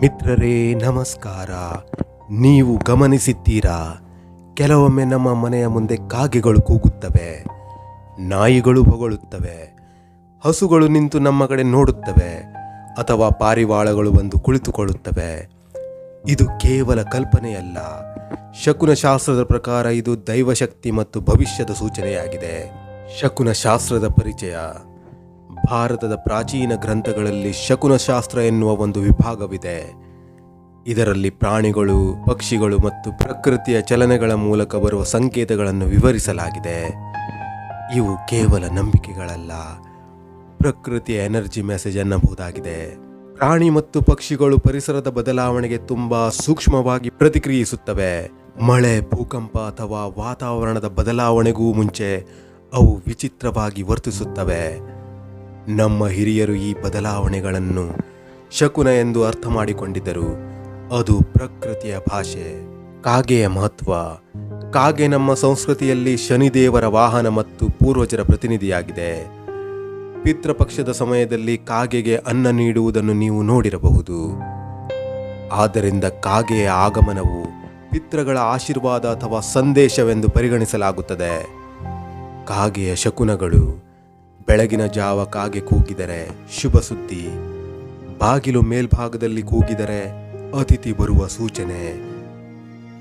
ಮಿತ್ರರೇ, ನಮಸ್ಕಾರ. ನೀವು ಗಮನಿಸಿದ್ದೀರಾ? ಕೆಲವೊಮ್ಮೆ ನಮ್ಮ ಮನೆಯ ಮುಂದೆ ಕಾಗೆಗಳು ಕೂಗುತ್ತವೆ. ನಾಯಿಗಳು ಹೊಗಳುತ್ತವೆ. ಹಸುಗಳು ನಿಂತು ನಮ್ಮ ಕಡೆ ನೋಡುತ್ತವೆ. ಅಥವಾ ಪಾರಿವಾಳಗಳು ಬಂದು ಕುಳಿತುಕೊಳ್ಳುತ್ತವೆ. ಇದು ಕೇವಲ ಕಲ್ಪನೆಯಲ್ಲ. ಶಕುನ ಶಾಸ್ತ್ರದ ಪ್ರಕಾರ ಇದು ದೈವಶಕ್ತಿ ಮತ್ತು ಭವಿಷ್ಯದ ಸೂಚನೆಯಾಗಿದೆ. ಶಕುನ ಶಾಸ್ತ್ರದ ಪರಿಚಯ. ಭಾರತದ ಪ್ರಾಚೀನ ಗ್ರಂಥಗಳಲ್ಲಿ ಶಕುನಶಾಸ್ತ್ರ ಎನ್ನುವ ಒಂದು ವಿಭಾಗವಿದೆ. ಇದರಲ್ಲಿ ಪ್ರಾಣಿಗಳು, ಪಕ್ಷಿಗಳು ಮತ್ತು ಪ್ರಕೃತಿಯ ಚಲನೆಗಳ ಮೂಲಕ ಬರುವ ಸಂಕೇತಗಳನ್ನು ವಿವರಿಸಲಾಗಿದೆ. ಇವು ಕೇವಲ ನಂಬಿಕೆಗಳಲ್ಲ, ಪ್ರಕೃತಿಯ ಎನರ್ಜಿ ಮೆಸೇಜ್ ಎನ್ನಬಹುದಾಗಿದೆ. ಪ್ರಾಣಿ ಮತ್ತು ಪಕ್ಷಿಗಳು ಪರಿಸರದ ಬದಲಾವಣೆಗೆ ತುಂಬಾ ಸೂಕ್ಷ್ಮವಾಗಿ ಪ್ರತಿಕ್ರಿಯಿಸುತ್ತವೆ. ಮಳೆ, ಭೂಕಂಪ ಅಥವಾ ವಾತಾವರಣದ ಬದಲಾವಣೆಗೂ ಮುಂಚೆ ಅವು ವಿಚಿತ್ರವಾಗಿ ವರ್ತಿಸುತ್ತವೆ. ನಮ್ಮ ಹಿರಿಯರು ಈ ಬದಲಾವಣೆಗಳನ್ನು ಶಕುನ ಎಂದು ಅರ್ಥ ಮಾಡಿಕೊಂಡಿದ್ದರು ಅದು ಪ್ರಕೃತಿಯ ಭಾಷೆ. ಕಾಗೆಯ ಮಹತ್ವ. ಕಾಗೆ ನಮ್ಮ ಸಂಸ್ಕೃತಿಯಲ್ಲಿ ಶನಿದೇವರ ವಾಹನ ಮತ್ತು ಪೂರ್ವಜರ ಪ್ರತಿನಿಧಿಯಾಗಿದೆ. ಪಿತೃಪಕ್ಷದ ಸಮಯದಲ್ಲಿ ಕಾಗೆಗೆ ಅನ್ನ ನೀಡುವುದನ್ನು ನೀವು ನೋಡಿರಬಹುದು. ಆದ್ದರಿಂದ ಕಾಗೆಯ ಆಗಮನವು ಪಿತೃಗಳ ಆಶೀರ್ವಾದ ಅಥವಾ ಸಂದೇಶವೆಂದು ಪರಿಗಣಿಸಲಾಗುತ್ತದೆ. ಕಾಗೆಯ ಶಕುನಗಳು ಬೆಳಗಿನ ಜಾವ ಕಾಗೆ ಕೂಗಿದರೆ ಶುಭ ಸುದ್ದಿ. ಬಾಗಿಲು ಮೇಲ್ಭಾಗದಲ್ಲಿ ಕೂಗಿದರೆ ಅತಿಥಿ ಬರುವ ಸೂಚನೆ.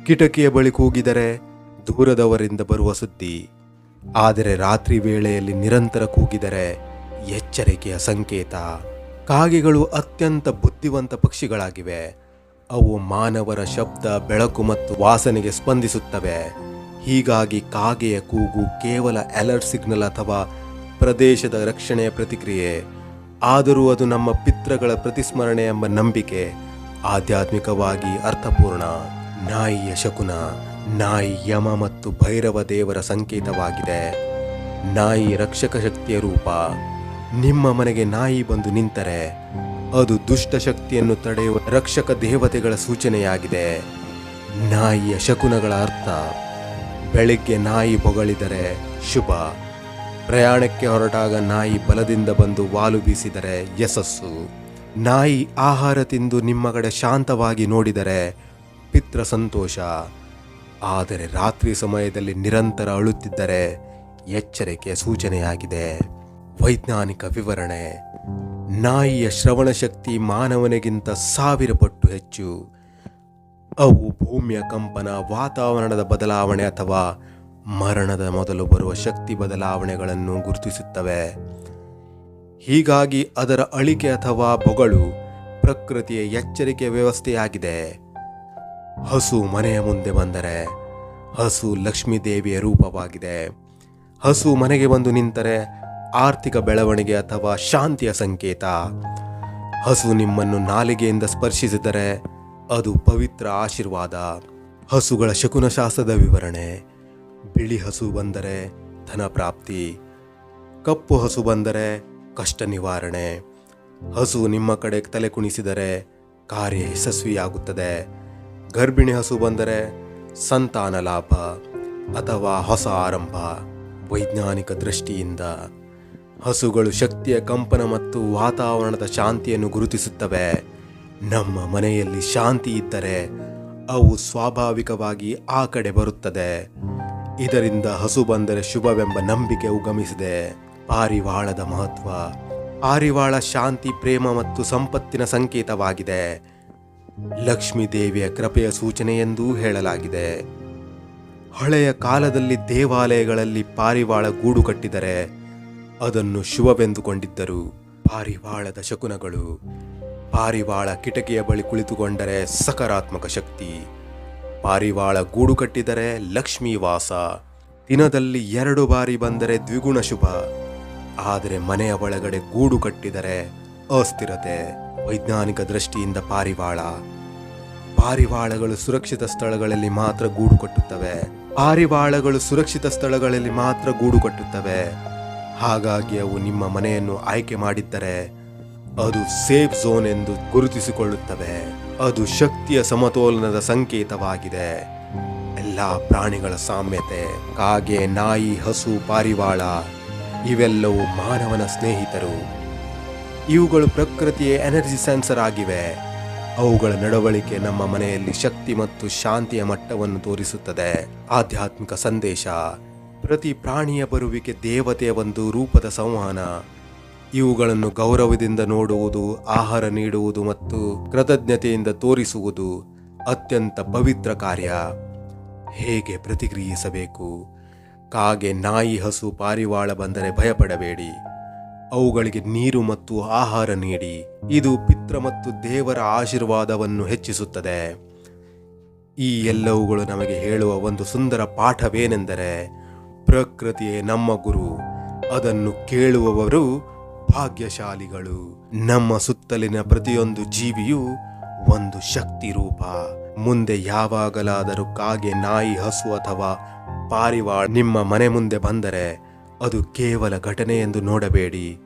ಕಿಟಕಿಯ ಬಳಿ ಕೂಗಿದರೆ ದೂರದವರಿಂದ ಬರುವ ಸುದ್ದಿ. ಆದರೆ ರಾತ್ರಿ ವೇಳೆಯಲ್ಲಿ ನಿರಂತರ ಕೂಗಿದರೆ ಎಚ್ಚರಿಕೆಯ ಸಂಕೇತ. ಕಾಗೆಗಳು ಅತ್ಯಂತ ಬುದ್ಧಿವಂತ ಪಕ್ಷಿಗಳಾಗಿವೆ. ಅವು ಮಾನವರ ಶಬ್ದ, ಬೆಳಕು ಮತ್ತು ವಾಸನೆಗೆ ಸ್ಪಂದಿಸುತ್ತವೆ. ಹೀಗಾಗಿ ಕಾಗೆಯ ಕೂಗು ಕೇವಲ ಅಲರ್ಟ್ ಸಿಗ್ನಲ್ ಅಥವಾ ಪ್ರದೇಶದ ರಕ್ಷಣೆಯ ಪ್ರತಿಕ್ರಿಯೆ, ಆದರೂ ಅದು ನಮ್ಮ ಪಿತೃಗಳ ಪ್ರತಿಸ್ಮರಣೆ ಎಂಬ ನಂಬಿಕೆ, ಆಧ್ಯಾತ್ಮಿಕವಾಗಿ ಅರ್ಥಪೂರ್ಣ ನಾಯಿಯ ಶಕುನ, ನಾಯಿ ಯಮ ಮತ್ತು ಭೈರವ ದೇವರ ಸಂಕೇತವಾಗಿದೆ. ನಾಯಿ ರಕ್ಷಕ ಶಕ್ತಿಯ ರೂಪ, ನಿಮ್ಮ ಮನೆಗೆ ನಾಯಿ ಬಂದು ನಿಂತರೆ, ಅದು ದುಷ್ಟ ಶಕ್ತಿಯನ್ನು ತಡೆಯುವ ರಕ್ಷಕ ದೇವತೆಗಳ ಸೂಚನೆಯಾಗಿದೆ. ನಾಯಿಯ ಶಕುನಗಳ ಅರ್ಥ, ಬೆಳಿಗ್ಗೆ ನಾಯಿ ಬೊಗಳಿದರೆ ಶುಭ ಪ್ರಯಾಣಕ್ಕೆ ಹೊರಟಾಗ ನಾಯಿ ಬಲದಿಂದ ಬಂದು ವಾಲು ಬೀಸಿದರೆ ಯಶಸ್ಸು. ನಾಯಿ ಆಹಾರ ತಿಂದು ನಿಮ್ಮ ಕಡೆ ಶಾಂತವಾಗಿ ನೋಡಿದರೆ ಪಿತ್ರ ಸಂತೋಷ. ಆದರೆ ರಾತ್ರಿ ಸಮಯದಲ್ಲಿ ನಿರಂತರ ಅಳುತ್ತಿದ್ದರೆ ಎಚ್ಚರಿಕೆಯ ಸೂಚನೆಯಾಗಿದೆ. ವೈಜ್ಞಾನಿಕ ವಿವರಣೆ. ನಾಯಿಯ ಶ್ರವಣ ಶಕ್ತಿ ಮಾನವನಿಗಿಂತ ಸಾವಿರ ಪಟ್ಟು ಹೆಚ್ಚು. ಅವು ಭೂಮಿಯ ಕಂಪನ, ವಾತಾವರಣದ ಬದಲಾವಣೆ ಅಥವಾ ಮರಣದ ಮೊದಲು ಬರುವ ಶಕ್ತಿ ಬದಲಾವಣೆಗಳನ್ನು ಗುರುತಿಸುತ್ತವೆ. ಹೀಗಾಗಿ ಅದರ ಅಳಿಕೆ ಅಥವಾ ಬೊಗಳು ಪ್ರಕೃತಿಯ ಎಚ್ಚರಿಕೆ ವ್ಯವಸ್ಥೆಯಾಗಿದೆ. ಹಸು ಮನೆಯ ಮುಂದೆ ಬಂದರೆ ಹಸು ಲಕ್ಷ್ಮೀ ದೇವಿಯ ರೂಪವಾಗಿದೆ. ಹಸು ಮನೆಗೆ ಬಂದು ನಿಂತರೆ ಆರ್ಥಿಕ ಬೆಳವಣಿಗೆ ಅಥವಾ ಶಾಂತಿಯ ಸಂಕೇತ. ಹಸು ನಿಮ್ಮನ್ನು ನಾಲಿಗೆಯಿಂದ ಸ್ಪರ್ಶಿಸಿದರೆ ಅದು ಪವಿತ್ರ ಆಶೀರ್ವಾದ. ಹಸುಗಳ ಶಕುನಶಾಸ್ತ್ರದ ವಿವರಣೆ. ಬಿಳಿ ಹಸು ಬಂದರೆ ಧನ ಪ್ರಾಪ್ತಿ, ಕಪ್ಪು ಹಸು ಬಂದರೆ ಕಷ್ಟ ನಿವಾರಣೆ. ಹಸು ನಿಮ್ಮ ಕಡೆ ತಲೆ ಕುಣಿಸಿದರೆ ಕಾರ್ಯ ಯಶಸ್ವಿಯಾಗುತ್ತದೆ. ಗರ್ಭಿಣಿ ಹಸು ಬಂದರೆ ಸಂತಾನ ಲಾಭ ಅಥವಾ ಹೊಸ ಆರಂಭ ವೈಜ್ಞಾನಿಕ ದೃಷ್ಟಿಯಿಂದ. ಹಸುಗಳು ಶಕ್ತಿಯ ಕಂಪನ ಮತ್ತು ವಾತಾವರಣದ ಶಾಂತಿಯನ್ನು ಗುರುತಿಸುತ್ತವೆ. ನಮ್ಮ ಮನೆಯಲ್ಲಿ ಶಾಂತಿ ಇದ್ದರೆ ಅವು ಸ್ವಾಭಾವಿಕವಾಗಿ ಆ ಕಡೆ ಬರುತ್ತದೆ. ಇದರಿಂದ ಹಸು ಬಂದರೆ ಶುಭವೆಂಬ ನಂಬಿಕೆ ಉಗಮಿಸಿದೆ. ಪಾರಿವಾಳದ ಮಹತ್ವ. ಪಾರಿವಾಳ ಶಾಂತಿ, ಪ್ರೇಮ ಮತ್ತು ಸಂಪತ್ತಿನ ಸಂಕೇತವಾಗಿದೆ. ಲಕ್ಷ್ಮೀ ದೇವಿಯ ಕೃಪೆಯ ಸೂಚನೆ ಎಂದೂ ಹೇಳಲಾಗಿದೆ. ಹಳೆಯ ಕಾಲದಲ್ಲಿ ದೇವಾಲಯಗಳಲ್ಲಿ ಪಾರಿವಾಳ ಗೂಡು ಕಟ್ಟಿದರೆ ಅದನ್ನು ಶುಭವೆಂದುಕೊಂಡಿದ್ದರು ಪಾರಿವಾಳದ ಶಕುನಗಳು. ಪಾರಿವಾಳ ಕಿಟಕಿಯ ಬಳಿ ಕುಳಿತುಕೊಂಡರೆ ಸಕಾರಾತ್ಮಕ ಶಕ್ತಿ. ಪಾರಿವಾಳ ಗೂಡು ಕಟ್ಟಿದರೆ ಲಕ್ಷ್ಮೀ ವಾಸ. ದಿನದಲ್ಲಿ ಎರಡು ಬಾರಿ ಬಂದರೆ ದ್ವಿಗುಣ ಶುಭ. ಆದರೆ ಮನೆಯ ಒಳಗಡೆ ಗೂಡು ಕಟ್ಟಿದರೆ ಅಸ್ಥಿರತೆ. ವೈಜ್ಞಾನಿಕ ದೃಷ್ಟಿಯಿಂದ ಪಾರಿವಾಳ. ಪಾರಿವಾಳಗಳು ಸುರಕ್ಷಿತ ಸ್ಥಳಗಳಲ್ಲಿ ಮಾತ್ರ ಗೂಡು ಕಟ್ಟುತ್ತವೆ. ಪಾರಿವಾಳಗಳು ಸುರಕ್ಷಿತ ಸ್ಥಳಗಳಲ್ಲಿ ಮಾತ್ರ ಗೂಡು ಕಟ್ಟುತ್ತವೆ. ಹಾಗಾಗಿ ಅವು ನಿಮ್ಮ ಮನೆಯನ್ನು ಆಯ್ಕೆ ಮಾಡಿದ್ದರೆ ಅದು ಸೇಫ್ ಝೋನ್ ಎಂದು ಗುರುತಿಸಿಕೊಳ್ಳುತ್ತವೆ. ಅದು ಶಕ್ತಿಯ ಸಮತೋಲನದ ಸಂಕೇತವಾಗಿದೆ. ಎಲ್ಲ ಪ್ರಾಣಿಗಳ ಸಾಮ್ಯತೆ, ಕಾಗೆ, ನಾಯಿ, ಹಸು, ಪಾರಿವಾಳ, ಇವೆಲ್ಲವೂ ಮಾನವನ ಸ್ನೇಹಿತರು. ಇವುಗಳು ಪ್ರಕೃತಿಯ ಎನರ್ಜಿ ಸೆನ್ಸರ್ ಆಗಿವೆ. ಅವುಗಳ ನಡವಳಿಕೆ ನಮ್ಮ ಮನೆಯಲ್ಲಿ ಶಕ್ತಿ ಮತ್ತು ಶಾಂತಿಯ ಮಟ್ಟವನ್ನು ತೋರಿಸುತ್ತದೆ. ಆಧ್ಯಾತ್ಮಿಕ ಸಂದೇಶ, ಪ್ರತಿ ಪ್ರಾಣಿಯ ಬರುವಿಕೆ ದೇವತೆಯ ಒಂದು ರೂಪದ ಸಂವಹನ ಇವುಗಳನ್ನು ಗೌರವದಿಂದ ನೋಡುವುದು, ಆಹಾರ ನೀಡುವುದು ಮತ್ತು ಕೃತಜ್ಞತೆಯಿಂದ ತೋರಿಸುವುದು ಅತ್ಯಂತ ಪವಿತ್ರ ಕಾರ್ಯ. ಹೇಗೆ ಪ್ರತಿಕ್ರಿಯಿಸಬೇಕು? ಕಾಗೆ ನಾಯಿ ಹಸು ಪಾರಿವಾಳ ಬಂದರೆ ಭಯಪಡಬೇಡಿ. ಅವುಗಳಿಗೆ ನೀರು ಮತ್ತು ಆಹಾರ ನೀಡಿ. ಇದು ಪಿತ್ರ ಮತ್ತು ದೇವರ ಆಶೀರ್ವಾದವನ್ನು ಹೆಚ್ಚಿಸುತ್ತದೆ. ಈ ಎಲ್ಲವುಗಳು ನಮಗೆ ಹೇಳುವ ಒಂದು ಸುಂದರ ಪಾಠವೇನೆಂದರೆ, ಪ್ರಕೃತಿಯೇ ನಮ್ಮ ಗುರು. ಅದನ್ನು ಕೇಳುವವರು ಭಾಗ್ಯಶಾಲಿಗಳು ನಮ್ಮ ಸುತ್ತಲಿನ ಪ್ರತಿಯೊಂದು ಜೀವಿಯು ಒಂದು ಶಕ್ತಿ ರೂಪ. ಮುಂದೆ ಯಾವಾಗಲಾದರೂ ಕಾಗೆ ನಾಯಿ ಹಸು ಅಥವಾ ಪಾರಿವಾಳ ನಿಮ್ಮ ಮನೆ ಮುಂದೆ ಬಂದರೆ ಅದು ಕೇವಲ ಘಟನೆ ಎಂದು ನೋಡಬೇಡಿ.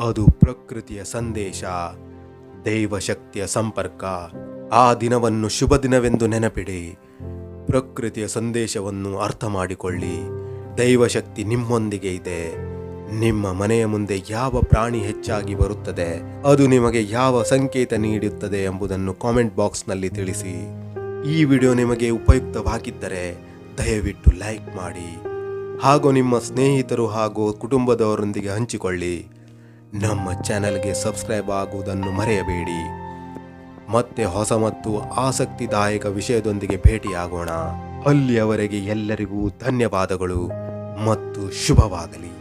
ಅದು ಪ್ರಕೃತಿಯ ಸಂದೇಶ, ದೈವಶಕ್ತಿಯ ಸಂಪರ್ಕ. ಆ ದಿನವನ್ನು ಶುಭ ದಿನವೆಂದು ನೆನಪಿಡಿ. ಪ್ರಕೃತಿಯ ಸಂದೇಶವನ್ನು ಅರ್ಥ ಮಾಡಿಕೊಳ್ಳಿ. ದೈವಶಕ್ತಿ ನಿಮ್ಮೊಂದಿಗೆ ಇದೆ. ನಿಮ್ಮ ಮನೆಯ ಮುಂದೆ ಯಾವ ಪ್ರಾಣಿ ಹೆಚ್ಚಾಗಿ ಬರುತ್ತದೆ? ಅದು ನಿಮಗೆ ಯಾವ ಸಂಕೇತ ನೀಡುತ್ತದೆ ಎಂಬುದನ್ನು ಕಾಮೆಂಟ್ ಬಾಕ್ಸ್ನಲ್ಲಿ ತಿಳಿಸಿ. ಈ ವಿಡಿಯೋ ನಿಮಗೆ ಉಪಯುಕ್ತವಾಗಿದ್ದರೆ ದಯವಿಟ್ಟು ಲೈಕ್ ಮಾಡಿ. ಹಾಗೂ ನಿಮ್ಮ ಸ್ನೇಹಿತರು ಹಾಗೂ ಕುಟುಂಬದವರೊಂದಿಗೆ ಹಂಚಿಕೊಳ್ಳಿ. ನಮ್ಮ ಚಾನೆಲ್ಗೆ ಸಬ್ಸ್ಕ್ರೈಬ್ ಆಗುವುದನ್ನು ಮರೆಯಬೇಡಿ. ಮತ್ತೆ ಹೊಸ ಮತ್ತು ಆಸಕ್ತಿದಾಯಕ ವಿಷಯದೊಂದಿಗೆ ಭೇಟಿಯಾಗೋಣ. ಅಲ್ಲಿಯವರೆಗೆ ಎಲ್ಲರಿಗೂ ಧನ್ಯವಾದಗಳು ಮತ್ತು ಶುಭವಾಗಲಿ.